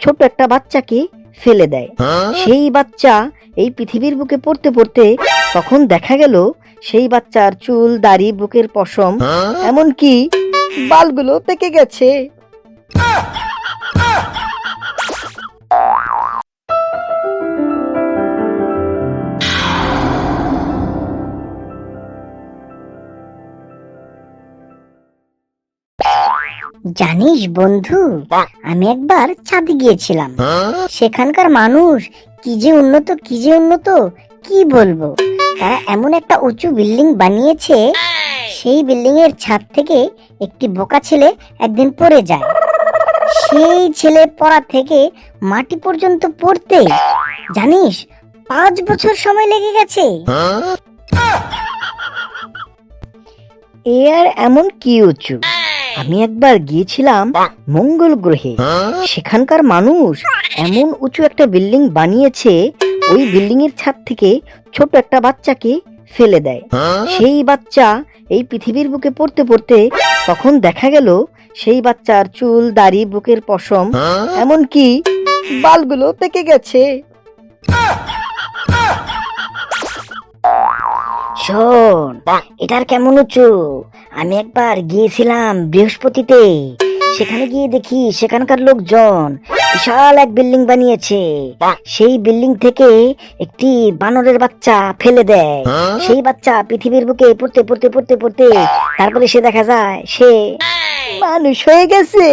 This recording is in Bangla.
ছোট একটা বাচ্চাকে ফেলে দেয়। সেই বাচ্চা এই পৃথিবীর বুকে পড়তে পড়তে তখন দেখা গেল সেই বাচ্চার চুল দাড়ি বুকের পশম এমনকি বালগুলো পেকে গেছে। জানিস বন্ধু আমি একবার চাঁদে গিয়েছিলাম। সেখানকার মানুষ কি যে উন্নত কি যে উন্নত কি বলব? তারা এমন একটা উঁচু বিল্ডিং বানিয়েছে সেই বিল্ডিং এর ছাদ থেকে একটি বোকা ছেলে একদিন পড়ে যায়। সেই ছেলে পড়া থেকে মাটি পর্যন্ত পড়তে জানিস পাঁচ বছর সময় লেগে গেছে। এ আর এমন কি উঁচু? আমি একবার গিয়েছিলাম মঙ্গল গ্রহে। সেখানকার মানুষ এমন উঁচু একটা বিল্ডিং বানিয়েছে ওই বিল্ডিং এর ছাদ থেকে ছোট একটা বাচ্চাকে ফেলে দেয়। সেই বাচ্চা এই পৃথিবীর বুকে পড়তে পড়তে তখন দেখা গেল সেই বাচ্চার চুল দাড়ি বুকের পশম এমনকি বালগুলো পেকে গেছে। শোন এটার কেমন উঁচু? আমি একবার গিয়েছিলাম বৃহস্পতিতে। সেখানে গিয়ে দেখি সেখানকার লোকজন বিশাল এক বিল্ডিং বানিয়েছে। সেই বিল্ডিং থেকে একটি বানরের বাচ্চা ফেলে দেয়। সেই বাচ্চা পৃথিবীর বুকে পড়তে পড়তে পড়তে পড়তে তারপরে সে দেখা যায় সে মানুষ হয়ে গেছে।